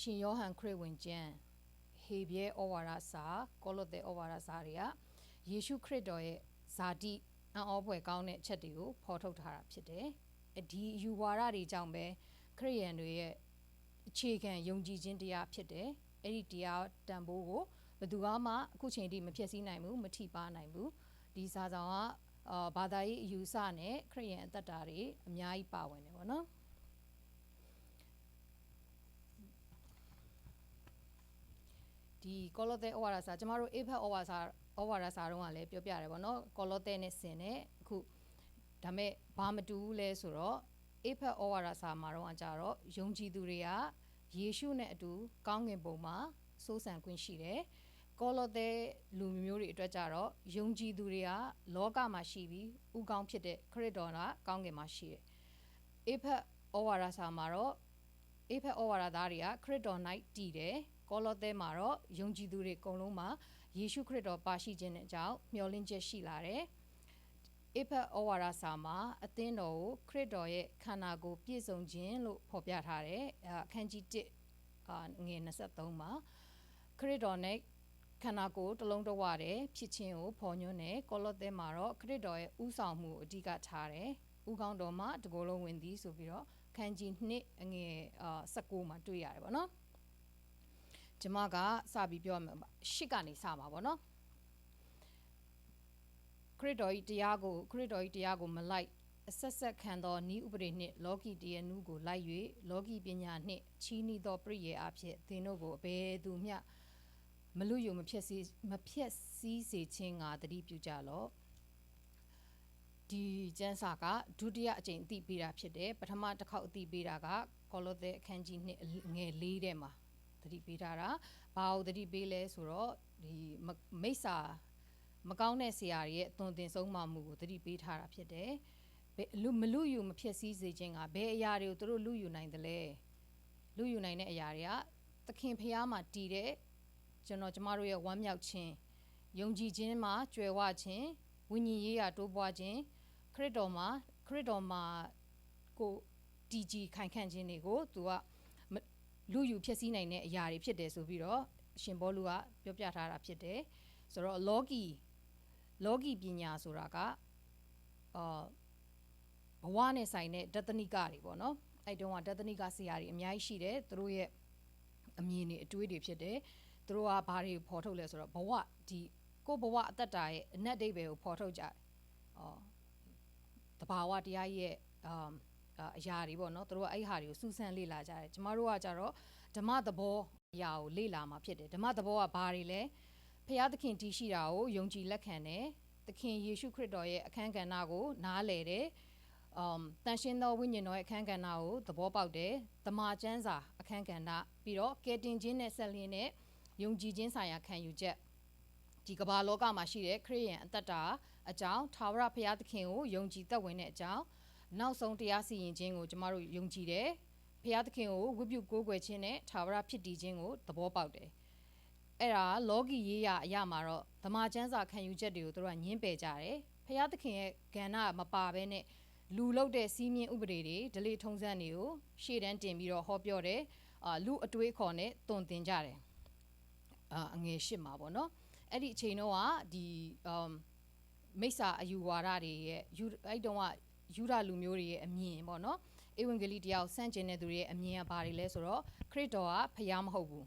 ရှင်ယောဟန်ခရစ်ဝင်ကျမ်းဟေဘရဲဩဝါဒစာကောလောသဲဩဝါဒစာတွေကယေရှုခရစ်တော်ရဲ့ဇာတိအံ့ဩဖွယ်ကောင်းတဲ့အချက်တွေကိုဖော်ထုတ်ထားတာဖြစ်တယ်။အဒီယူဝါဒတွေကြောင့်ပဲခရစ်ယာန်တွေရဲ့အခြေခံယုံကြည်ခြင်းတရားဖြစ်တယ်။အဲ့ဒီတရားတန်ဖိုးကိုဘယ်သူမှအခုချိန်ထိမဖြစ်စည်းနိုင်ဘူးမထိပါနိုင်ဘူး။ဒီစာဆောင်ကအာဘာသာရေးအယူဆနဲ့ခရစ်ယာန်အသက်တာတွေအများကြီးပါဝင်တယ်ပေါ့နော်။ ဒီကောလောသဲဩဝါဒစာကျမတို့အေဖက်ဩဝါဒစာဩဝါဒစာတုန်းကလည်းပြောပြရတယ်ပေါ့နော်ကောလောသဲနဲ့ဆင်နဲ့အခုဒါမဲ့ဘာမတူဘူးလဲဆိုတော့အေဖက်ဩဝါဒစာမှာတော့အကြတော့ယုံကြည်သူတွေကယေရှုနဲ့အတူကောင်းကင်ဘုံမှာစိုးစံခွင့်ရှိတယ်ကောလောသဲလူမျိုးတွေအတွက်ကြတော့ယုံကြည်သူတွေကလောကမှာရှိပြီးဥကောင်းဖြစ်တဲ့ခရစ်တော်ကကောင်းကင်မှာရှိတယ်အေဖက်ဩဝါဒစာမှာတော့အေဖက်ဩဝါဒသားတွေကခရစ်တော်၌တည်တယ် ကောလောသဲမှာတော့ယုံကြည်သူတွေအကုန်လုံးမှာယေရှုခရစ်တော်ပါရှိခြင်းတဲ့အကြောင်းမျှော်လင့်ချက်ရှိလာတယ်အေဖက်ဩဝါဒစာမှာအသင်းတော်ကိုခရစ်တော်ရဲ့ခန္ဓာကိုယ်ပြည့်စုံခြင်းလို့ဖော်ပြထားတယ်အခန်းကြီး1အာငွေ23မှာခရစ်တော်နဲ့ခန္ဓာကိုယ်တစ်လုံးတစ်ဝတယ်ဖြစ်ခြင်းကိုဖော်ညွှန်းတယ်ကောလောသဲမှာတော့ခရစ်တော်ရဲ့ဥဆောင်မှုကိုအဓိကထားတယ်ဥကောင်းတော်မှာတကိုယ်လုံးဝင်သည်ဆိုပြီးတော့ခန်းကြီး2အငယ်အာ19မှာတွေ့ရတယ်ပေါ့နော် ကျမကစပြီးပြောမှာပါရှစ်ကနေစမှာပေါ့နော်ခရစ်တော်ဤတရားကိုခရစ်တော်ဤတရားကိုမလိုက်အဆက်ဆက်ခံသောဤဥပဒေနှင့်လောကီတရားနုကိုလိုက်၍လောကီပညာနှင့်ချီးနှီးသောပြည့်ရဲ့အဖြစ်သင်တို့ကိုအဘယ်သူမျှမလူယုံမဖြစ်စီမဖြစ်စည်းစေခြင်းငါတတိပြုကြလော့ဒီကျမ်းစာကဒုတိယအကြိမ်အသိပေးတာဖြစ်တယ်ပထမတစ်ခေါက်အသိပေးတာကကောလောသဲအခန်းကြီးနှစ်ငယ်၄ထဲမှာသ တိပေးထားတာဘာကိုသတိပေးလဲဆိုတော့ဒီမိစ္ဆာမကောင်းတဲ့ဆရာတွေရဲ့အသွင်သင်ဆုံးမမှုကိုသတိပေးထားတာဖြစ်တယ်ဘယ်လူမလူယူမဖြစ်စည်းစေခြင်းကဘယ်အရာတွေကိုသူတို့လူယူနိုင်တယ်လဲလူယူနိုင်တဲ့အရာတွေကသခင်ဖျားမှာတည်တဲ့ကျွန်တော်ကျမတို့ရဲ့ဝမ်းမြောက်ခြင်းယုံကြည်ခြင်းမှာကြွယ်ဝခြင်းဝိညာဉ်ရေးရာတိုးပွားခြင်းခရစ်တော်မှာခရစ်တော်မှာကိုတည်ကြည်ခိုင်ခန့်ခြင်းတွေကိုသူက လူယူဖြစ်စည်းနိုင်တဲ့အရာတွေဖြစ်တယ်ဆိုပြီးတော့ရှင်ဘောလူကပြောပြထားတာဖြစ်တယ်ဆိုတော့လောကီလောကီပညာဆိုတာကအာဘဝနဲ့ဆိုင်တဲ့ဒသနိကတွေပေါ့နော်အဲ့တုန်းကဒသနိကဆရာတွေအများကြီးရှိတယ်သူတို့ရဲ့အမြင်တွေအတွေးတွေဖြစ်တယ်သူတို့ကဘာတွေဖော်ထုတ်လဲဆိုတော့ဘဝဒီကိုဘဝအသက်တာရဲ့အနက်ဒိဗေကိုဖော်ထုတ်ကြတယ်။အော်တဘာဝတရားရဲ့အမ် အရာတွေပေါ့နော်သူတို့ကအဲ့ဟာတွေကိုစူးစမ်းလေ့လာကြတယ်ကျမတို့ကကြတော့ဓမ္မသဘောအရာကိုလေ့လာမှာဖြစ်တယ်ဓမ္မသဘောကဘာတွေလဲဖျားသခင်တည်ရှိတာကိုယုံကြည်လက်ခံတယ်သခင်ယေရှုခရစ်တော်ရဲ့အခန်းကဏ္ဍကိုနားလည်တယ်အမ်တန်ရှင်းသောဝိညာဉ်တော်ရဲ့အခန်းကဏ္ဍကိုသဘောပေါက်တယ်တမာကျမ်းစာအခန်းကဏ္ဍပြီးတော့ကယ်တင်ခြင်းနဲ့ဆက်လင်းတဲ့ယုံကြည်ခြင်းဆိုင်ရာခံယူချက်ဒီကမ္ဘာလောကမှာရှိတဲ့ခရစ်ယာန်အသက်တာအကြောင်းသာဝရဘုရားသခင်ကိုယုံကြည်သက်ဝင်တဲ့အကြောင်း နောက်ဆုံးတရားစီရင်ခြင်းကိုကျမတို့ယုံကြည်တယ်။ဘုရားသခင်ကိုဝိပုကိုးကွယ်ခြင်းနဲ့သာဝရဖြစ်တည်ခြင်းကိုသဘောပေါက်တယ်။အဲ့ဒါလောကီရေးရအရာမှာတော့ဓမ္မကျမ်းစာခံယူချက်တွေကိုတို့ကညင်းပယ်ကြတယ်။ဘုရားသခင်ရဲ့ကဏ္ဍမပါဘဲနဲ့လူလုတဲ့စီးမြင်ဥပဒေတွေဒလေထုံးစံတွေကိုရှေ့တန်းတင်ပြီးတော့ဟောပြောတယ်။အာလူအတွေးခေါ်နဲ့တုံတင်ကြတယ်။အာအငယ်ရှစ်မှာပေါ့နော်။အဲ့ဒီအချိန်တော့ကဒီအမ်မိစ္ဆာအယူဝါဒတွေရဲ့အဲ့တုန်းက ယူဒလူမျိုးတွေရဲ့အမြင်ပေါ့နော်ဧဝံဂေလိတရားကိုစန့်ကျင်တဲ့သူတွေရဲ့အမြင်ကဘာတွေလဲဆိုတော့ခရစ်တော်ကဖျားမဟုတ်ဘူး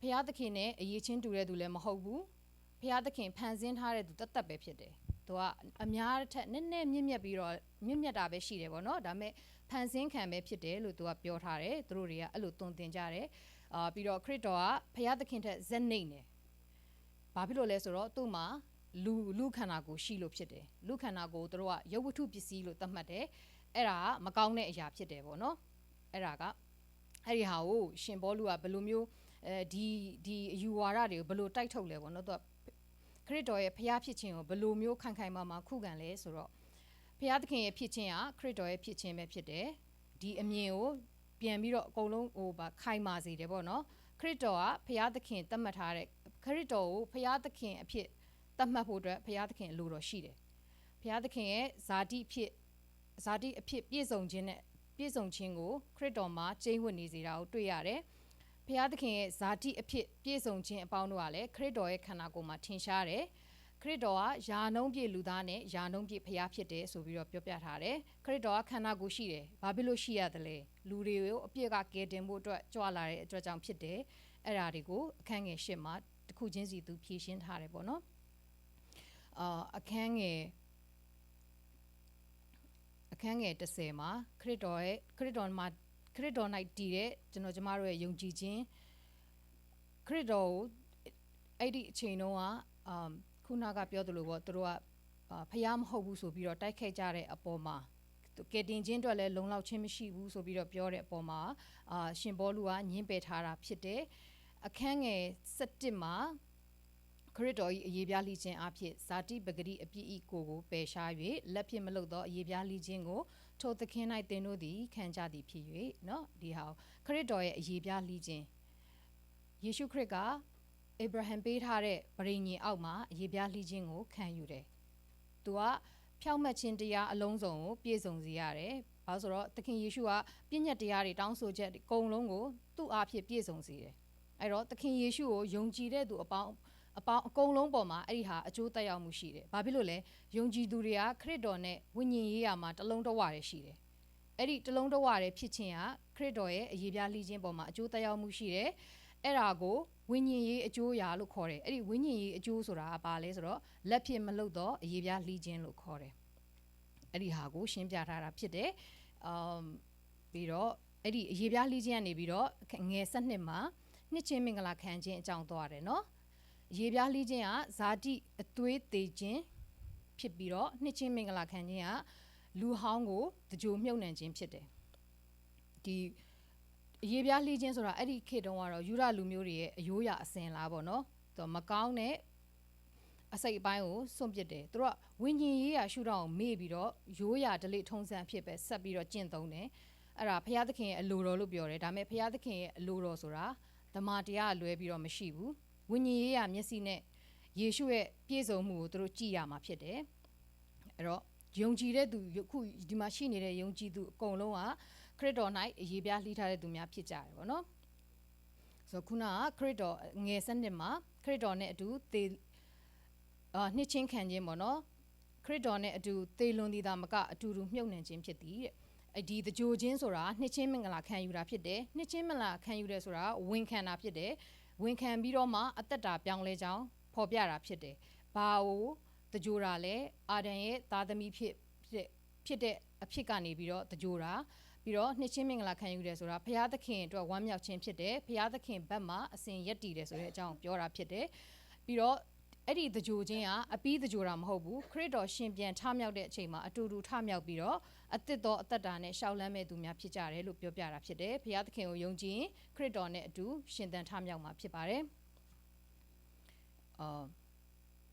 ဖျားသခင်နဲ့အရေးချင်းတူတဲ့သူလည်းမဟုတ်ဘူးဖျားသခင်ဖန်ဆင်းထားတဲ့သူတတ်တတ်ပဲဖြစ်တယ်သူကအများထက်နည်းနည်းမြင့်မြတ်ပြီးတော့မြင့်မြတ်တာပဲရှိတယ်ပေါ့နော်ဒါပေမဲ့ဖန်ဆင်းခံပဲဖြစ်တယ်လို့သူကပြောထားတယ်သူတို့တွေကအဲ့လိုသွန်သင်ကြတယ်အာပြီးတော့ခရစ်တော်ကဖျားသခင်ထက်ဇက်နေတယ်ဘာဖြစ်လို့လဲဆိုတော့သူ့မှာ လူလူခန္ဓာကိုယ်ရှိလို့ဖြစ်တယ်လူခန္ဓာကိုယ်တို့ကရုပ်ဝတ္ထုပစ္စည်းလို့သတ်မှတ်တယ်အဲ့ဒါကမကောင်းတဲ့အရာဖြစ်တယ်ပေါ့နော်အဲ့ဒါကအဲ့ဒီဟာကိုရှင်ဘောလူကဘယ်လိုမျိုးအဲဒီဒီအယူဝါဒတွေကိုဘယ်လိုတိုက်ထုတ်လဲပေါ့နော်သူကခရစ်တော်ရဲ့ဖျားဖြစ်ခြင်းကိုဘယ်လိုမျိုးခိုင်ခိုင်မာမာခုခံလဲဆိုတော့ဖျားသခင်ရဲ့ဖြစ်ခြင်းကခရစ်တော်ရဲ့ဖြစ်ခြင်းပဲဖြစ်တယ်ဒီအမြင်ကိုပြန်ပြီးတော့အကုန်လုံးဟိုပါခိုင်မာစေတယ်ပေါ့နော်ခရစ်တော်ကဖျားသခင်သတ်မှတ်ထားတဲ့ခရစ်တော်ကိုဖျားသခင်အဖြစ် သတ်မှတ်ဖို့အတွက်ဘုရားသခင်အလိုတော်ရှိတယ်ဘုရားသခင်ရဲ့ဇာတိဖြစ်ဇာတိအဖြစ်ပြည့်စုံခြင်းနဲ့ပြည့်စုံခြင်းကိုခရစ်တော်မှာကျင့်ဝတ်နေစေတာကိုတွေ့ရတယ်ဖျားသခင်ရဲ့ဇာတိအဖြစ်ပြည့်စုံခြင်းအပေါင်းတို့ကလည်းခရစ်တော်ရဲ့ခန္ဓာကိုယ်မှာထင်ရှားတယ်ခရစ်တော်ကယာနှုံးပြည့်လူသားနဲ့ယာနှုံးပြည့်ဖျားဖြစ်တယ်ဆိုပြီးတော့ပြောပြထားတယ်ခရစ်တော်ကခန္ဓာကိုယ်ရှိတယ်ဘာဖြစ်လို့ရှိရသလဲလူတွေကိုအပြစ်ကကယ်တင်ဖို့အတွက်ကြွလာတဲ့အတွက်ကြောင့်ဖြစ်တယ်အဲ့ဓာတွေကိုအခန်းငယ်၈မှာတစ်ခုချင်းစီသူဖြည့်ရှင်းထားတယ်ပေါ့နော် အာအခန်းငယ်အခန်းငယ်30မှာခရစ်တော်ရဲ့ခရစ်တော်မှာခရစ်တော်၌တည်တဲ့ကျွန်တော်ကျမတို့ရဲ့ယုံကြည်ခြင်းခရစ်တော်ကိုအဲ့ဒီအချိန်တုန်းကအမ်ခုနကပြောသလိုပေါ့သူတို့ကအာဖျားမဟုတ်ဘူးဆိုပြီးတော့တိုက်ခိုက်ကြတဲ့အပေါ်မှာကယ်တင်ခြင်းအတွက်လည်းလုံလောက်ခြင်းမရှိဘူးဆိုပြီးတော့ပြောတဲ့အပေါ်မှာအာရှင်ဘောလူကညင်းပယ်ထားတာဖြစ်တယ်အခန်းငယ်7မှာ ခရစ်တော်၏အရေးပြားလိခြင်းအဖြစ်ဇာတိပဂရိအပြစ်၏ကိုကိုပယ်ရှား၍လက်ဖြစ်မလုပ်သောအရေးပြားလိခြင်းကိုထိုသခင်၌တင်တို့သည်ခံကြသည်ဖြစ်၍နော်ဒီဟာခရစ်တော်ရဲ့အရေးပြားလိခြင်းယေရှုခရစ်ကအိဗြဟံပေးထားတဲ့ဗရိညင်အောက်မှာအရေးပြားလိခြင်းကိုခံယူတယ်။သူကဖြောက်မှတ်ခြင်းတရားအလုံးစုံကိုပြည့်စုံစေရတယ်။ဘာဆိုတော့သခင်ယေရှုကပြည့်ညတ်တရားတွေတောင်းဆိုချက်အကုန်လုံးကိုသူ့အားဖြင့်ပြည့်စုံစေတယ်။အဲတော့သခင်ယေရှုကိုယုံကြည်တဲ့သူအပေါင်း အပေါင်းအကုန်လုံးပေါ်မှာအဲ့ဒီဟာအကျိုးသက်ရောက်မှုရှိတယ်။ဘာဖြစ်လို့လဲ။ယုံကြည်သူတွေကခရစ်တော်နဲ့ဝိညာဉ်ရေးရာမှာတလုံးတဝရရှိတယ်။အဲ့ဒီတလုံးတဝရဖြစ်ခြင်းကခရစ်တော်ရဲ့အရေးပြားလိခြင်းပေါ်မှာအကျိုးသက်ရောက်မှုရှိတယ်။အဲ့ဒါကိုဝိညာဉ်ရေးအကျိုးရာလို့ခေါ်တယ်။အဲ့ဒီဝိညာဉ်ရေးအကျိုးဆိုတာကဘာလဲဆိုတော့လက်ဖြစ်မလုပ်တော့အရေးပြားလိခြင်းလို့ခေါ်တယ်။အဲ့ဒီဟာကိုရှင်းပြထားတာဖြစ်တယ်။အမ်ပြီးတော့အဲ့ဒီအရေးပြားလိခြင်းကနေပြီးတော့ငယ်၁၂မှာနှစ်ချင်းမင်္ဂလာခံခြင်းအကြောင်းသွားတယ်နော်။ ရေပြားလှီးခြင်းကဇာတိအသွေးသေးခြင်းဖြစ်ပြီးတော့နှစ်ချင်းမင်္ဂလာခံခြင်းကလူဟောင်းကိုတကြိုမြုပ်နှံခြင်းဖြစ်တယ်ဒီရေပြားလှီးခြင်းဆိုတာအဲ့ဒီခေတ်တုန်းကတော့ယူရလူမျိုးတွေရဲ့အယိုးရအစင်လားပေါ့နော်သူမကောင်းတဲ့အစိတ်အပိုင်းကိုစွန့်ပစ်တယ်သူတို့ကဝิญဉ်ရေးရရှုထောင့်ကိုမေ့ပြီးတော့ရိုးရဒလိထုံးစံဖြစ်ပဲဆက်ပြီးတော့ကျင့်သုံးတယ်အဲ့ဒါဘုရားသခင်ရဲ့အလိုတော်လို့ပြောတယ်ဒါပေမဲ့ဘုရားသခင်ရဲ့အလိုတော်ဆိုတာဓမ္မတရားလွဲပြီးတော့မရှိဘူး ဝိညာဉ်ရေးရမျက်စိနဲ့ယေရှုရဲ့ပြည့်စုံမှုကိုသူတို့ကြည့်ရမှာဖြစ်တယ်အဲ့တော့ယုံကြည်တဲ့သူခုဒီမှာရှိနေတဲ့ယုံကြည်သူအကုန်လုံးကခရစ်တော်၌အရေးပြားလှီးထားတဲ့သူများဖြစ်ကြတယ်ဗောနော်ဆိုခုနကခရစ်တော်ငယ်စနစ်မှာခရစ်တော်နဲ့အတူသေအာနှစ်ချင်းခံခြင်းပေါ့နော်ခရစ်တော်နဲ့အတူသေလွန်သည်သာမကအတူတူမြုပ်နှံခြင်းဖြစ်သည်တဲ့အဒီတကြိုချင်းဆိုတာနှစ်ချင်းမင်္ဂလာခံယူတာဖြစ်တယ်နှစ်ချင်းမင်္ဂလာခံယူတယ်ဆိုတာဝန်ခံတာဖြစ်တယ် ဝန်ခံပြီးတော့မှအသက်တာပြောင်းလဲကြောင်းဖော်ပြတာဖြစ်တယ်။ဘာကိုတကြိုတာလဲအာဒံရဲ့သားသမီးဖြစ်ဖြစ်ဖြစ်တဲ့အဖြစ်ကနေပြီးတော့တကြိုတာပြီးတော့နှစ်ချင်းမင်္ဂလာခံယူတယ်ဆိုတာဘုရားသခင်အတွက်ဝမ်းမြောက်ခြင်းဖြစ်တယ်ဘုရားသခင်ဘက်မှာအစဉ်ရက်တည်တယ်ဆိုတဲ့အကြောင်းပြောတာဖြစ်တယ်ပြီးတော့ အဲ့ဒီတကြိုခြင်းကအပီးတကြိုတာမဟုတ်ဘူးခရစ်တော်ရှင်ပြန်ထမြောက်တဲ့အချိန်မှာအတူတူထမြောက်ပြီးတော့အသစ်သောအသက်တာနဲ့ရှောက်လန်းမဲ့သူများဖြစ်ကြတယ်လို့ပြောပြတာဖြစ်တယ်ဘုရားသခင်ကိုယုံကြည်ရင်ခရစ်တော်နဲ့အတူရှင်သန်ထမြောက်မှာဖြစ်ပါတယ်အာ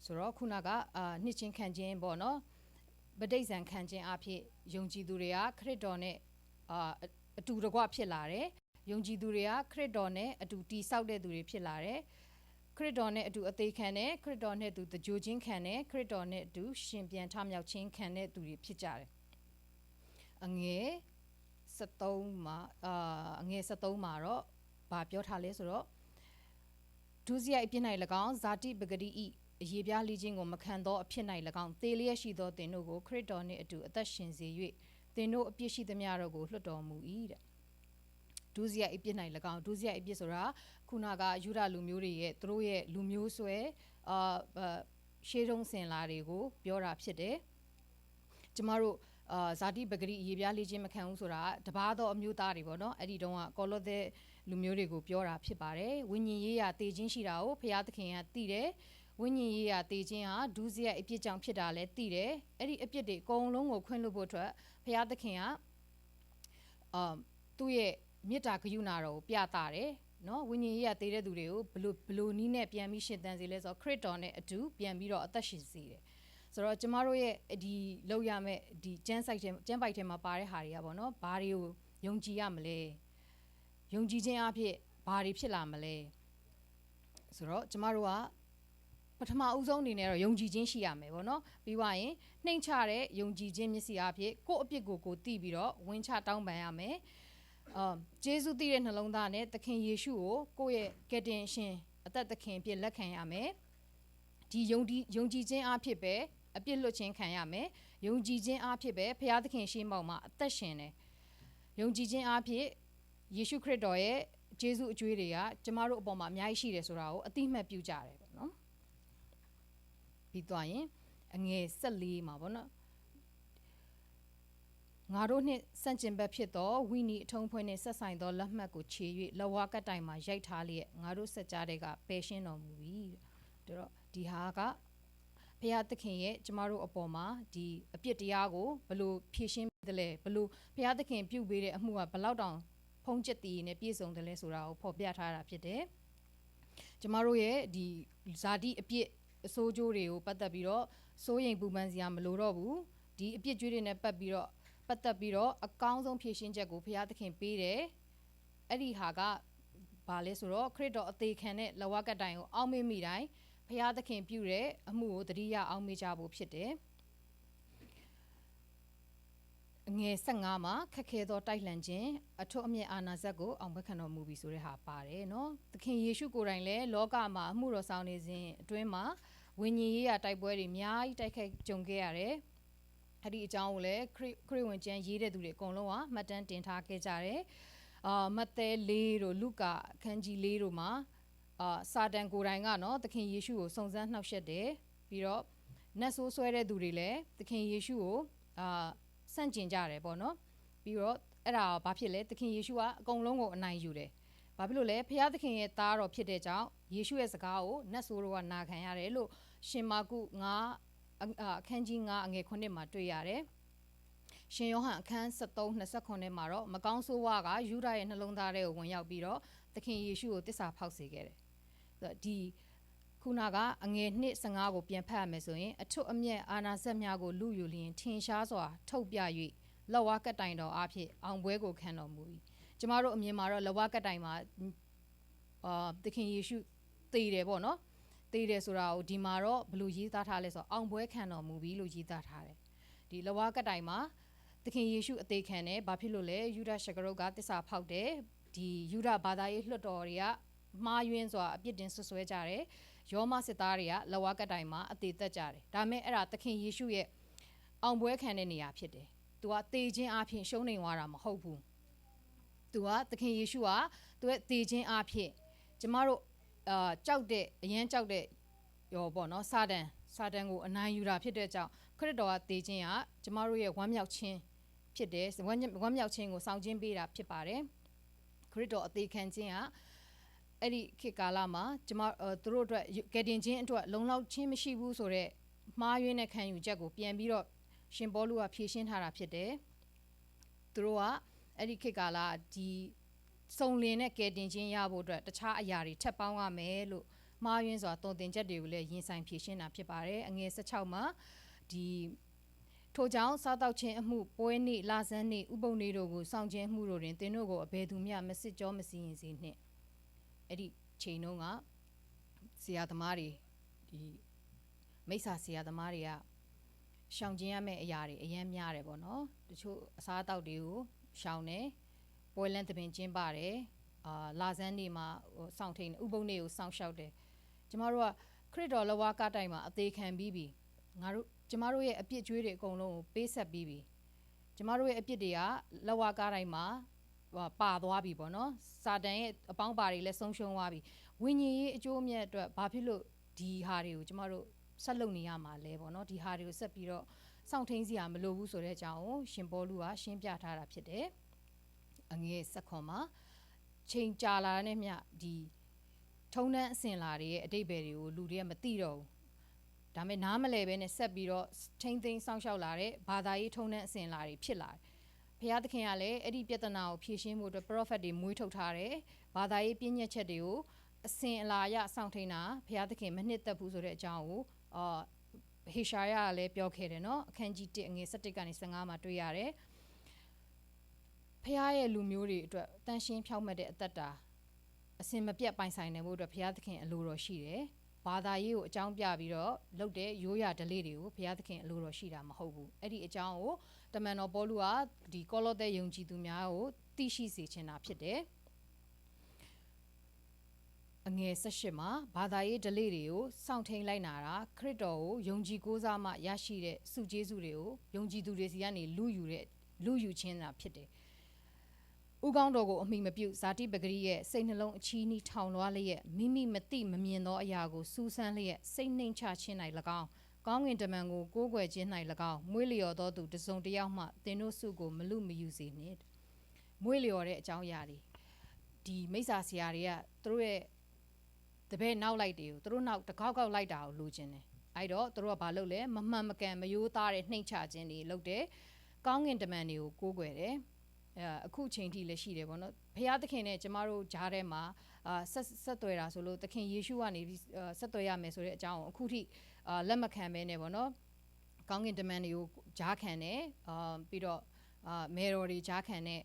ဆိုတော့ခုနကအာနှစ်ချင်းခံခြင်းပေါ့နော်ဗဒိတ်ဆန်ခံခြင်းအဖြစ်ယုံကြည်သူတွေကခရစ်တော်နဲ့အာအတူတကွဖြစ်လာတယ်ယုံကြည်သူတွေကခရစ်တော်နဲ့အတူတည်ဆောက်တဲ့သူတွေဖြစ်လာတယ် ခရစ်တော်နဲ့အတူအသေးခံတယ်ခရစ်တော်နဲ့အတူတကြိုချင်းခံတယ်ခရစ်တော်နဲ့အတူရှင်ပြန်ထမြောက်ခြင်းခံတဲ့သူတွေဖြစ်ကြတယ်အငယ်73မှာအာအငယ်73မှာတော့ဗာပြောထားလဲဆိုတော့ဒုစရိုက်အပြစ်၌၎င်းဇာတိပဂတိဤအရေးပြားလိခြင်းကိုမခံသောအဖြစ်၌၎င်းသေလျက်ရှိသောသင်တို့ကိုခရစ်တော်နှင့်အတူအသက်ရှင်စေ၍သင်တို့အပြစ်ရှိသမျှတို့ကိုလွှတ်တော်မူ၏တဲ့ဒုစရိုက်အပြစ်၌၎င်းဒုစရိုက်အပြစ်ဆိုတာ ခုနကယူဒလူမျိုးတွေရဲ့သူတို့ရဲ့လူမျိုးဆွဲအာရှေးတုံးစင်လာတွေကိုပြောတာဖြစ်တယ်ကျမတို့အာဇာတိပဂရိရေပြားလေးချင်းမခံဘူးဆိုတာတပားသောအမျိုးသားတွေပေါ့နော်အဲ့ဒီတုန်းကကောလောသဲလူမျိုးတွေကိုပြောတာဖြစ်ပါတယ်ဝိညာဉ်ရေးရာတည်ခြင်းရှိတာကိုဘုရားသခင်ကသိတယ်ဝိညာဉ်ရေးရာတည်ခြင်းဟာဒုစရိုက်အပြစ်ကြောင့်ဖြစ်တာလည်းသိတယ်အဲ့ဒီအပြစ်တွေအကုန်လုံးကိုခွင့်လွှတ်ဖို့အတွက်ဘုရားသခင်ကအာသူ့ရဲ့မေတ္တာကရုဏာတော်ကိုပြသတယ် နော်ဝိညာဉ်ရေးရသေးတဲ့သူတွေကိုဘလို့ဘလို့နီးနဲ့ပြန်ပြီးရှင်သန်စေလဲဆိုတော့ခရစ်တော်နဲ့အတူပြန်ပြီးတော့အသက်ရှင်စေတယ်ဆိုတော့ကျမတို့ရဲ့ဒီလောက်ရမဲ့ဒီကျန်းဆိုင်ထဲကျန်းပိုက်ထဲမှာပါတဲ့ဟာတွေကပေါ့နော်ဘာတွေကိုယုံကြည်ရမလဲယုံကြည်ခြင်းအဖြစ်ဘာတွေဖြစ်လာမလဲဆိုတော့ကျမတို့ကပထမအဦးဆုံးအနေနဲ့တော့ယုံကြည်ခြင်းရှိရမယ်ပေါ့နော်ပြီးွားရင်နှိမ်ချတဲ့ယုံကြည်ခြင်းမျက်စိအဖြစ်ကိုယ့်အပြစ်ကိုကိုသိပြီးတော့ဝင်ချတောင်းပန်ရမယ် အာဂျေဇုတည်တဲ့နှလုံးသားနဲ့သခင်ယေရှုကိုကိုယ့်ရဲ့ကယ်တင်ရှင်အသက်သခင်အဖြစ်လက်ခံရမယ်ဒီယုံကြည်ယုံကြည်ခြင်းအဖြစ်ပဲအပြစ်လွတ်ခြင်းခံရမယ်ယုံကြည်ခြင်းအဖြစ်ပဲဖခင်သခင်ရှေးမောက်မှာအသက်ရှင်တယ်ယုံကြည်ခြင်းအဖြစ်ယေရှုခရစ်တော်ရဲ့ဂျေဇုအကျွေးတွေကကျမတို့အပေါ်မှာအများကြီးရှိတယ်ဆိုတာကိုအတိအမှတ်ပြုကြတယ်ပေါ့နော်ပြီးသွားရင်အငယ်14မှာပေါ့နော် ငါတို့နှင့်စန့်ကျင်ဘက်ဖြစ်သောဝိနီအထုံးဖွဲ့နှင့်ဆက်ဆိုင်သောလက်မှတ်ကိုခြေ၍လဝါကတိုင်မှာရိုက်ထားလျက်ငါတို့စက်ကြားတဲ့ကပယ်ရှင်းတော်မူပြီတဲ့ဒါတော့ဒီဟာကဘုရားသခင်ရဲ့ကျမတို့အပေါ်မှာဒီအပြစ်တရားကိုဘလို့ဖြည့်ရှင်းတယ်လဲဘလို့ဘုရားသခင်ပြုပေးတဲ့အမှုကဘလောက်တောင်ဖုံးချက်တည်နဲ့ပြည့်စုံတယ်လဲဆိုတာကိုဖော်ပြထားတာဖြစ်တယ်ကျမတို့ရဲ့ဒီဇာတိအပြစ်အစိုးကြိုးတွေကိုပတ်သက်ပြီးတော့စိုးရိမ်ပူပန်စရာမလိုတော့ဘူးဒီအပြစ်ကြွေးတွေနဲ့ပတ်ပြီးတော့ ပတ်သက်ပြီးတော့အကောင်းဆုံးဖြည့်ရှင်းချက်ကိုဘုရားသခင်ပေးတယ်အဲ့ဒီဟာကဘာလဲဆိုတော့ခရစ်တော်အသေးခံတဲ့လဝကတိုင်ကိုအောက်မေ့မိတိုင်းဘုရားသခင်ပြုတဲ့အမှုကိုတတိယအောက်မေ့ကြဖို့ဖြစ်တယ်အငယ်15မှာခက်ခဲသောတိုက်လှန်ခြင်းအထွတ်အမြတ်အာဏာဇက်ကိုအောင်ဘက်ခံတော်မူပြီဆိုတဲ့ဟာပါတယ်နော်။သခင်ယေရှုကိုယ်တိုင်လည်းလောကမှာအမှုတော်ဆောင်နေစဉ်အတွင်းမှာဝိညာဉ်ရေးရာတိုက်ပွဲတွေအများကြီးတိုက်ခိုက်ကြုံခဲ့ရတယ်။ အဲ့ဒီအကြောင်းကိုလည်းခရစ်ခရစ်ဝင်ကျမ်းရေးတဲ့သူတွေအကုန်လုံးကမှတ်တမ်းတင်ထားခဲ့ကြတယ်အာမဿဲ၄တို့လုကာအခန်းကြီး၄တို့မှာအာစာတန်ကိုယ်တိုင်ကနော်သခင်ယေရှုကိုစုံစမ်းနှောက်ယှက်တယ်ပြီးတော့နတ်ဆိုးဆွဲတဲ့သူတွေလည်းသခင်ယေရှုကိုအာဆန့်ကျင်ကြတယ်ပေါ့နော်ပြီးတော့အဲ့ဒါဘာဖြစ်လဲသခင်ယေရှုကအကုန်လုံးကိုအနိုင်ယူတယ်ဘာဖြစ်လို့လဲဖခင်သခင်ရဲ့သားတော်ဖြစ်တဲ့ကြောင့်ယေရှုရဲ့စကားကိုနတ်ဆိုးတို့ကနာခံရတယ်လို့ရှင်မာကု9 အခန်းကြီး9အငယ်9မှာတွေ့ရတယ်ရှင်ယောဟန်အခန်း73 29မှာတော့မကောင်းဆိုးဝါးကယူဒရဲ့နှလုံးသားထဲကိုဝင်ရောက်ပြီးတော့သခင်ယေရှုကိုတစ္ဆာဖောက်စေခဲ့တယ်ဒီခုနကအငယ်နှစ်15ကိုပြန်ဖတ်ရမယ်ဆိုရင်အထွတ်အမြတ်အာနာစက်များကိုလူယူလျင်ထင်ရှားစွာထုတ်ပြ၍လက်ဝါးကတိုင်တော်အဖြစ်အောင်ပွဲကိုခံတော်မူ၏ကျမတို့အမြင်မှာတော့လက်ဝါးကတိုင်မှာအာသခင်ယေရှုသေတယ်ပေါ့နော် သေတယ်ဆိုတာကိုဒီမှာတော့ဘလို့ရေးသားထားလဲဆိုတော့အောင်ပွဲခံတော်မူပြီလို့ရေးသားထားတယ်ဒီလက်ဝါးကတိုင်မှာသခင်ယေရှုအသေးခံတယ်ဘာဖြစ်လို့လဲယူဒရှကရုတ်ကတစ္ဆာဖောက်တယ်ဒီယူဒဘာသာရေးလွှတ်တော်တွေကမှားယွင်းစွာအပြစ်တင်ဆွဆွဲကြတယ်ယောမစစ်သားတွေကလဝကတိုင်မှာအသေးသက်ကြတယ်ဒါမဲ့အဲ့ဒါသခင်ယေရှုရဲ့အောင်ပွဲခံတဲ့နေရာဖြစ်တယ်သူကသေခြင်းအပြင်ရှုံးနေသွားတာမဟုတ်ဘူးသူကသခင်ယေရှုကသူရဲ့သေခြင်းအပြင်ကျမတို့ အာကြောက်တဲ့အရန်ကြောက်တဲ့ရောပေါ့နော်စာတန်စာတန်ကိုအနိုင်ယူတာဖြစ်တဲ့ကြောင့်ခရစ်တော်ကသေခြင်းကကျမတို့ရဲ့ဝမ်းမြောက်ခြင်းဖြစ်တယ်ဝမ်းဝမ်းမြောက်ခြင်းကိုဆောင်ခြင်းပေးတာဖြစ်ပါတယ်ခရစ်တော်အသေးခံခြင်းကအဲ့ဒီခေတ်ကာလမှာကျမတို့တို့အတွက်ကယ်တင်ခြင်းအတွက်လုံလောက်ခြင်းမရှိဘူးဆိုတော့မှားယွင်းတဲ့ခံယူချက်ကိုပြန်ပြီးတော့ရှင်ဘောလူကဖြေရှင်းထားတာဖြစ်တယ်သူတို့ကအဲ့ဒီခေတ်ကာလဒီ စုံလင်တဲ့ကယ်တင်ခြင်းရဖို့အတွက်တခြားအရာတွေထပ်ပေါင်းရမယ်လို့မှားယွင်းစွာတုံတင်ချက်တွေကိုလည်းရင်ဆိုင်ဖြေရှင်းတာဖြစ်ပါတယ်အငယ်16မှာဒီထို့ကြောင့်စားတောက်ခြင်းအမှုပွဲနေ့လာဇန်းနေ့ဥပုံနေ့တို့ကိုစောင့်ခြင်းမှုတို့တွင်သင်တို့ကိုအဘယ်သူမျှမစစ်ကြောမစီရင်စေနှင့်အဲ့ဒီချိန်တုန်းကဆရာသမားတွေဒီမိစ္ဆာဆရာသမားတွေကရှောင်ကျင်ရမယ့်အရာတွေအများများတယ်ပေါ့နော်တချို့အစားအသောက်တွေကိုရှောင်တယ် ပွဲလန်းသပင်ကျင်းပါတယ်အာလာဇန်းနေမှာဟိုစောင့်ထိန်ဥပုံနေကိုစောင့်ရှောက်တယ်ကျမတို့ကခရစ်တော်လဝါကတိုင်မှာအသေးခံပြီးပြီငါတို့ကျမတို့ရဲ့အပြစ်ကြွေးတွေအကုန်လုံးကိုပေးဆက်ပြီးပြီကျမတို့ရဲ့အပြစ်တွေကလဝါကတိုင်မှာပါသွားပြီပေါ့နော်စာတန်ရဲ့အပေါင်းပါတွေလည်းဆုံးရှုံးသွားပြီဝိညာဉ်ရေးအကျိုးအမြတ်အတွက်ဘာဖြစ်လို့ဒီဟာတွေကိုကျမတို့ဆက်လုပ်နေရမှာလဲပေါ့နော်ဒီဟာတွေကိုဆက်ပြီးတော့စောင့်ထိန်စရာမလိုဘူးဆိုတဲ့အကြောင်းကိုရှင်ပေါလုကရှင်းပြထားတာဖြစ်တယ် အငယ်ဆက်ခွန်မှာချိန်ကြာလာတဲ့မြဒီထုံနှန်းအစင်လာတွေရဲ့အတိတ်ဘယ်တွေကိုလူတွေကမသိတော့ဘူးဒါပေမဲ့နားမလဲပဲနဲ့ဆက်ပြီးတော့ထိမ့်သိမ်းစောင့်ရှောက်လာတဲ့ဘာသာရေးထုံနှန်းအစင်လာတွေဖြစ်လာတယ်ဘုရားသခင်ကလည်းအဲ့ဒီပြဿနာကိုဖြေရှင်းဖို့အတွက် prophet တွေမွေးထုတ်ထားတယ်ဘာသာရေးပြည့်ညက်ချက်တွေကိုအစင်အလာရစောင့်ထိန်တာဘုရားသခင်မနှစ်သက်ဘူးဆိုတဲ့အကြောင်းကိုအာဟေရှာယကလည်းပြောခဲ့တယ်နော်အခန်းကြီး1အငယ်7ကနေ15မှာတွေ့ရတယ် ဖះရဲ့လူမျိုးတွေအတွက်တန်ရှင်းဖြောက်မှတ်တဲ့အသက်တာအစင်မပြတ်ပိုင်ဆိုင်နေမှုအတွက်ဘုရားသခင်အလိုတော်ရှိတယ်ဘာသာရေးကိုအကြောင်းပြပြီးတော့လုပ်တဲ့ရိုးရာဓလေ့တွေကိုဘုရားသခင်အလိုတော်ရှိတာမဟုတ်ဘူးအဲ့ဒီအကြောင်းကိုတမန်တော်ပေါလုကဒီကောလောသဲယုံကြည်သူများကိုသိရှိစေချင်တာဖြစ်တယ်အငယ်18မှာဘာသာရေးဓလေ့တွေကိုစောင့်ထိန်လိုက်နာတာခရစ်တော်ကိုယုံကြည်ကိုးစားမှရရှိတဲ့စုကျေးဇူးတွေကိုယုံကြည်သူတွေစီကနေလူယူတဲ့လူယူခြင်းတာဖြစ်တယ် ဥကောင်းတော်ကိုအမိမပြုဇာတိပဂရိရဲ့စိတ်နှလုံးအချီးနှီးထောင်လွှားလျက်မိမိမသိမမြင်သောအရာကိုစူးစမ်းလျက်စိတ်နှိမ်ချခြင်း၌၎င်းကောင်းကင်တမန်ကိုကိုးကွယ်ခြင်း၌၎င်းမွေးလျော်သောသူတစ်စုံတစ်ယောက်မှသင်တို့စုကိုမလူမယူစေနှင့်မွေးလျော်တဲ့အကြောင်းအရာတွေဒီမိစ္ဆာဆရာတွေကသူတို့ရဲ့တပည့်နောက်လိုက်တွေကိုသူတို့နောက်တစ်ခေါက်ခေါက်လိုက်တာကိုလိုချင်တယ်အဲ့တော့သူတို့ကဘာလုပ်လဲမမှန်မကန်မယိုးသားတဲ့နှိမ်ချခြင်းတွေလုပ်တယ်ကောင်းကင်တမန်တွေကိုကိုးကွယ်တယ် အဲအခုချိန်ထိလည်းရှိတယ်ပေါ့နော်ဘုရားသခင်နဲ့ကျမတို့ဂျားထဲမှာအာဆက်ဆက်သွယ်တာဆိုလို့သခင်ယေရှုကနေပြီးအာဆက်သွယ်ရမယ်ဆိုတဲ့အကြောင်းကိုအခုထိအာလက်မခံဘဲနဲ့ပေါ့နော်ကောင်းကင်တမန်တွေကိုဂျားခံတယ်အာပြီးတော့အာမေတော်တွေဂျားခံတဲ့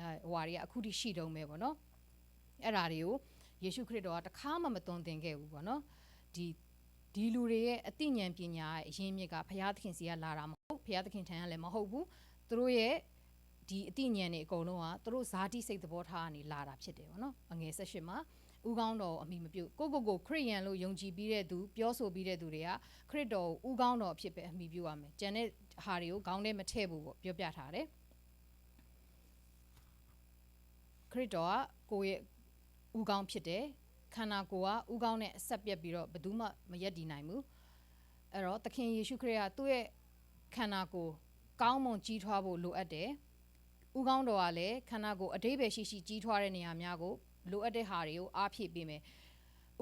အာဟိုဟာတွေကအခုထိရှိတုံးပဲပေါ့နော်အဲ့ဓာတွေကိုယေရှုခရစ်တော်ကတခါမှမသွန်သင်ခဲ့ဘူးပေါ့နော်ဒီဒီလူတွေရဲ့အသိဉာဏ်ပညာရဲ့အရင်းမြစ်ကဘုရားသခင်စီကလာတာမဟုတ်ဘုရားသခင်ထံကလည်းမဟုတ်ဘူးသူတို့ရဲ့ ဒီအသိဉာဏ်တွေအကုန်လုံးကသူတို့ဇာတိစိတ်သဘောထားကနေလာတာဖြစ်တယ်ပေါ့နော်အငယ်၁၈မှာဥကောင်းတော်အမိမပြုတ်ကိုကိုကိုခရစ်ယာန်လို့ယုံကြည်ပြီးတဲ့သူပြောဆိုပြီးတဲ့သူတွေကခရစ်တော်ကိုဥကောင်းတော်အဖြစ်ပဲအမိပြုရမယ်ကျန်တဲ့ဟာတွေကိုခေါင်းထဲမထည့်ဘူးပေါ့ပြောပြထားတယ်ခရစ်တော်ကကိုယ့်ရဲ့ဥကောင်းဖြစ်တယ်ခန္ဓာကိုယ်ကဥကောင်းနဲ့အဆက်ပြက်ပြီးတော့ဘယ်သူမှမရက်တည်နိုင်ဘူးအဲ့တော့သခင်ယေရှုခရစ်ကသူ့ရဲ့ခန္ဓာကိုယ်ကောင်းမွန်ကြီးထွားဖို့လိုအပ်တယ် ဥကောင်းတော်ကလည်းခန္ဓာကိုယ်အတိပ္ပယ်ရှိရှိကြီးထွားတဲ့နေရာများကိုလိုအပ်တဲ့ဟာတွေကိုအားဖြည့်ပေးမယ်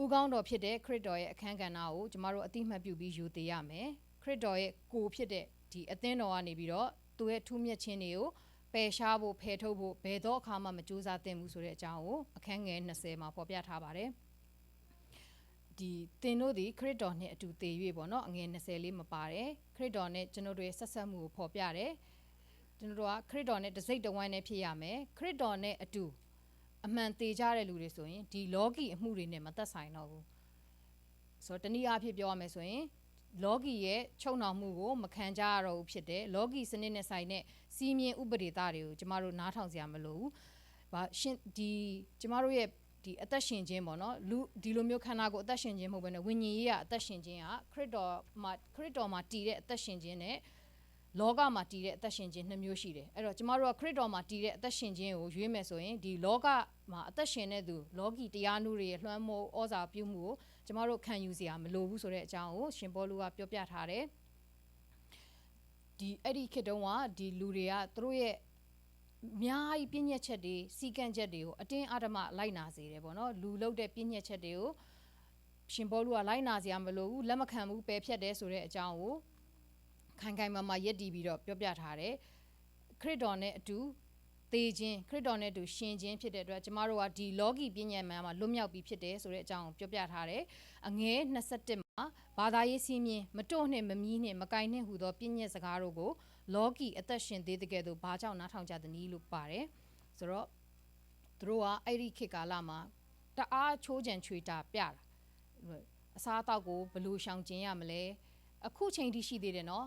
ဥကောင်းတော်ဖြစ်တဲ့ခရစ်တော်ရဲ့အခန်းကဏ္ဍကိုကျမတို့အတိမတ်ပြုပြီးယူသေးရမယ်ခရစ်တော်ရဲ့ကိုယ်ဖြစ်တဲ့ဒီအသင်းတော်ကနေပြီးတော့သူ့ရဲ့ထူးမြတ်ခြင်းတွေကိုပယ်ရှားဖို့ဖယ်ထုတ်ဖို့ဘယ်တော့အခါမှမကြိုးစားသင့်ဘူးဆိုတဲ့အကြောင်းကိုအခန်းငယ်20မှာဖော်ပြထားပါတယ်ဒီတင်တို့ဒီခရစ်တော်နဲ့အတူတည်၍ပေါ့နော်အငယ်20လေးမပါတယ်ခရစ်တော်နဲ့ကျွန်တော်တို့ရဲ့ဆက်ဆက်မှုကိုဖော်ပြတယ် ကျွန်တော်တို့ကခရစ်တော်နဲ့တစိတ်တဝမ်းနဲ့ဖြစ်ရမယ်ခရစ်တော်နဲ့အတူအမှန်တည်ကြတဲ့လူတွေဆိုရင်ဒီလောကီအမှုတွေနဲ့မသက်ဆိုင်တော့ဘူးဆိုတော့တနည်းအားဖြင့်ပြောရမယ်ဆိုရင်လောကီရဲ့ချုပ်နှောင်မှုကိုမခံကြရတော့ဘူးဖြစ်တယ်လောကီစနစ်နဲ့ဆိုင်တဲ့စီးမြင်ဥပဒေသားတွေကိုကျမတို့နားထောင်စရာမလိုဘူး။ဘာရှင်ဒီကျမတို့ရဲ့ဒီအသက်ရှင်ခြင်းပေါ့နော်လူဒီလိုမျိုးခန္ဓာကိုယ်အသက်ရှင်ခြင်းမဟုတ်ဘဲနဲ့ဝိညာဉ်ရေးကအသက်ရှင်ခြင်းကခရစ်တော်မှာခရစ်တော်မှာတည်တဲ့အသက်ရှင်ခြင်းနဲ့ လောကမှာတည်တဲ့အသက်ရှင်ခြင်းနှစ်မျိုးရှိတယ်အဲ့တော့ကျမတို့ကခရစ်တော်မှာတည်တဲ့အသက်ရှင်ခြင်းကိုရွေးမယ်ဆိုရင်ဒီလောကမှာအသက်ရှင်တဲ့သူလောကီတရားနုတွေရဲ့လွှမ်းမိုးဩဇာပြုမှုကိုကျမတို့ခံယူစရာမလိုဘူးဆိုတဲ့အကြောင်းကိုရှင်ပေါလုကပြောပြထားတယ်ဒီအဲ့ဒီခေတ်တုန်းကဒီလူတွေကသူတို့ရဲ့အများကြီးပြည့်ညက်ချက်တွေစီကန့်ချက်တွေကိုအတင်းအဓမ္မလိုက်နာစေတယ်ပေါ့နော်လူလုတ်တဲ့ပြည့်ညက်ချက်တွေကိုရှင်ဘောလူကလိုက်နာစရာမလိုဘူးလက်မခံဘူးပယ်ဖြတ်တယ်ဆိုတဲ့အကြောင်းကို ခိုင်ခိုင်မာမာရက်တည်ပြီးတော့ပြောပြထားတယ်ခရစ်တော်နဲ့အတူသေခြင်းခရစ်တော်နဲ့အတူရှင်ခြင်းဖြစ်တဲ့အတွက်ကျမတို့ကဒီလောကီပြည့်ညက်မှန်မှာလွတ်မြောက်ပြီးဖြစ်တယ်ဆိုတဲ့အကြောင်းကိုပြောပြထားတယ်အငဲ21မှာဘာသာရေးစည်းမျဉ်းမတို့နှင့်မမီးနှင့်မကင်နှင့်ဟူသောပြည့်ညက်စကားတို့ကိုလောကီအသက်ရှင်သေးတဲ့ကဲ့သို့ဘာကြောင့်နားထောင်ကြသနည်းလို့ပါတယ်ဆိုတော့သူတို့ကအဲ့ဒီခေတ်ကာလမှာတအားချိုးကြံချွေတာပြတာအစားအသောက်ကိုဘယ်လိုရှောင်ကျဉ်ရမလဲအခုချိန်ထိရှိသေးတယ်နော်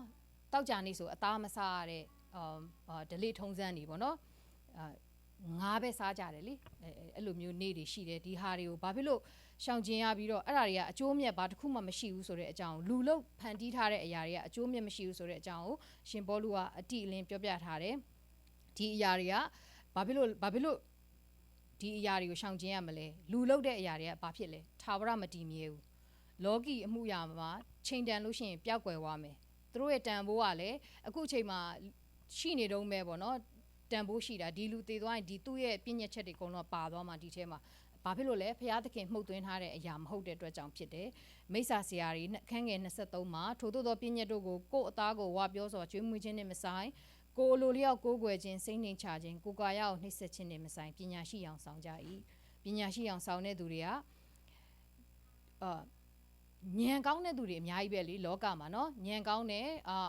တောက်ကြနေဆိုအသားမစားရတဲ့အာဒလေးထုံးစမ်းနေပေါ့နော်အာငါးပဲစားကြတယ်လေအဲအဲ့လိုမျိုးနေတွေရှိတယ်ဒီဟာတွေကိုဘာဖြစ်လို့ရှောင်ကျင်ရပြီးတော့အဲ့ဒါတွေကအကျိုးမြတ်ဘာတစ်ခုမှမရှိဘူးဆိုတဲ့အကြောင်းလူလုတ်ဖန်တီးထားတဲ့အရာတွေကအကျိုးမြတ်မရှိဘူးဆိုတဲ့အကြောင်းကိုရှင်ဘောလူကအတိအလင်းပြောပြထားတယ်ဒီအရာတွေကဘာဖြစ်လို့ဘာဖြစ်လို့ဒီအရာတွေကိုရှောင်ကျင်ရမလဲလူလုတ်တဲ့အရာတွေကဘာဖြစ်လဲထာဝရမတည်မြဲဘူးလောကီအမှုရာမှာချိန်တန်လို့ရှိရင်ပျောက်ကွယ်သွားမယ် သူတို့ရဲ့တန်ဖိုးကလည်းအခုချိန်မှာရှိနေတုံးပဲပေါ့နော်တန်ဖိုးရှိတာဒီလူသေးသွားရင်ဒီသူ့ရဲ့ပြည့်ညက်ချက်တွေအကုန်လုံးပါသွားမှာဒီထဲမှာဘာဖြစ်လို့လဲဖျားသခင်မှုတ်သွင်းထားတဲ့အရာမဟုတ်တဲ့အတွက်ကြောင့်ဖြစ်တယ်မိစ္ဆာဆရာကြီးခန်းငယ်23မှာထို့သောသောပြည့်ညက်တို့ကိုကို့အသားကိုဝါပြောစွာကျွေးမွေးခြင်းနဲ့မဆိုင်ကိုလိုလျောက်ကိုးကွယ်ခြင်းစိတ်နှိမ်ချခြင်းကိုကာယကိုနှိပ်စက်ခြင်းနဲ့မဆိုင်ပညာရှိအောင်ဆောင်ကြ၏ပညာရှိအောင်ဆောင်တဲ့သူတွေကအာ ညံကောင်းတဲ့သူတွေအများကြီးပဲလေလောကမှာနော်ညံကောင်းတဲ့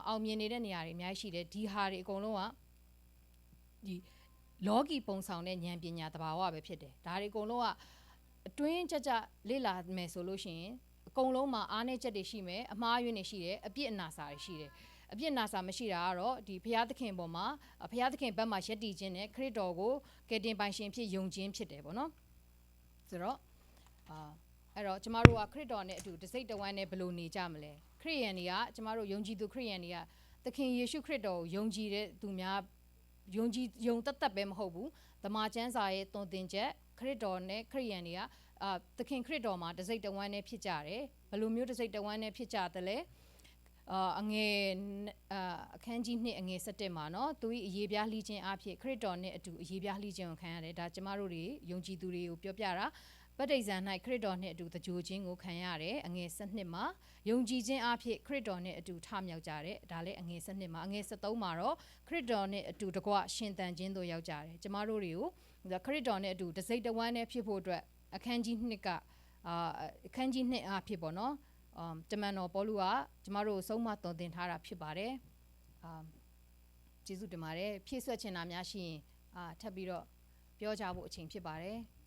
အောင်မြင်နေတဲ့နေရာတွေအများကြီးရှိတယ်ဒီဟာတွေအကုန်လုံးကဒီလောကီပုံဆောင်တဲ့ဉာဏ်ပညာတဘာဝပဲဖြစ်တယ်ဒါတွေအကုန်လုံးကအတွင်းကြကြလေ့လာမယ်ဆိုလို့ရှိရင်အကုန်လုံးမှာအားနည်းချက်တွေရှိမယ်အမှားယွင်းတွေရှိတယ်အပြစ်အနာစာတွေရှိတယ်အပြစ်နာစာမရှိတာကတော့ဒီဘုရားသခင်ပေါ်မှာဘုရားသခင်ဘက်မှာယက်တည်ခြင်းနဲ့ခရစ်တော်ကိုကယ်တင်ပိုင်ရှင်ဖြစ်ယုံခြင်းဖြစ်တယ်ပေါ့နော်ဆိုတော့အာ အဲ့တော့ကျမတို့ကခရစ်တော်နဲ့အတူတစ်စိတ်တစ်ဝမ်းနဲ့ဘယ်လိုနေကြမလဲခရစ်ယာန်တွေကကျမတို့ယုံကြည်သူခရစ်ယာန်တွေကသခင်ယေရှုခရစ်တော်ကိုယုံကြည်တဲ့သူများယုံကြည်ယုံတတ်တတ်ပဲမဟုတ်ဘူးတမန်ကျမ်းစာရဲ့သွန်သင်ချက်ခရစ်တော်နဲ့ခရစ်ယာန်တွေကအာသခင်ခရစ်တော်မှာတစ်စိတ်တစ်ဝမ်းနဲ့ဖြစ်ကြတယ်ဘယ်လိုမျိုးတစ်စိတ်တစ်ဝမ်းနဲ့ဖြစ်ကြသလဲ အာအငယ်အာအခန်းကြီးနှစ်အငယ်17မှာเนาะသူ၏အရေးပြားလှီးခြင်းအဖြစ်ခရစ်တော်နဲ့အတူအရေးပြားလှီးခြင်းကိုခံရတယ်ဒါကျမတို့တွေယုံကြည်သူတွေကိုပြောပြတာ ပဋိဇာန်၌ခရစ်တော်နှင့်အတူတကြိုခြင်းကိုခံရတယ်အငယ်7မှာယုံကြည်ခြင်းအဖြစ်ခရစ်တော်နှင့်အတူထမြောက်ကြတယ်ဒါလည်းအငယ်7မှာအငယ်73မှာတော့ခရစ်တော်နှင့်အတူတကွရှင်သန်ခြင်းတို့ရောက်ကြတယ်ကျမတို့တွေကိုခရစ်တော်နဲ့အတူတစိမ့်တဝမ်းနဲ့ဖြစ်ဖို့အတွက်အခန်းကြီး2ကအာအခန်းကြီး2အဖြစ်ပေါ့နော် um တမန်တော်ပေါလုကကျမတို့ဆုံးမတော်တင်ထားတာဖြစ်ပါတယ်။ um ကျေးဇူးတင်ပါတယ်ဖြည့်ဆွက်ချင်တာများရှိရင်အာထပ်ပြီးတော့ပြောကြဖို့အချိန်ဖြစ်ပါတယ်။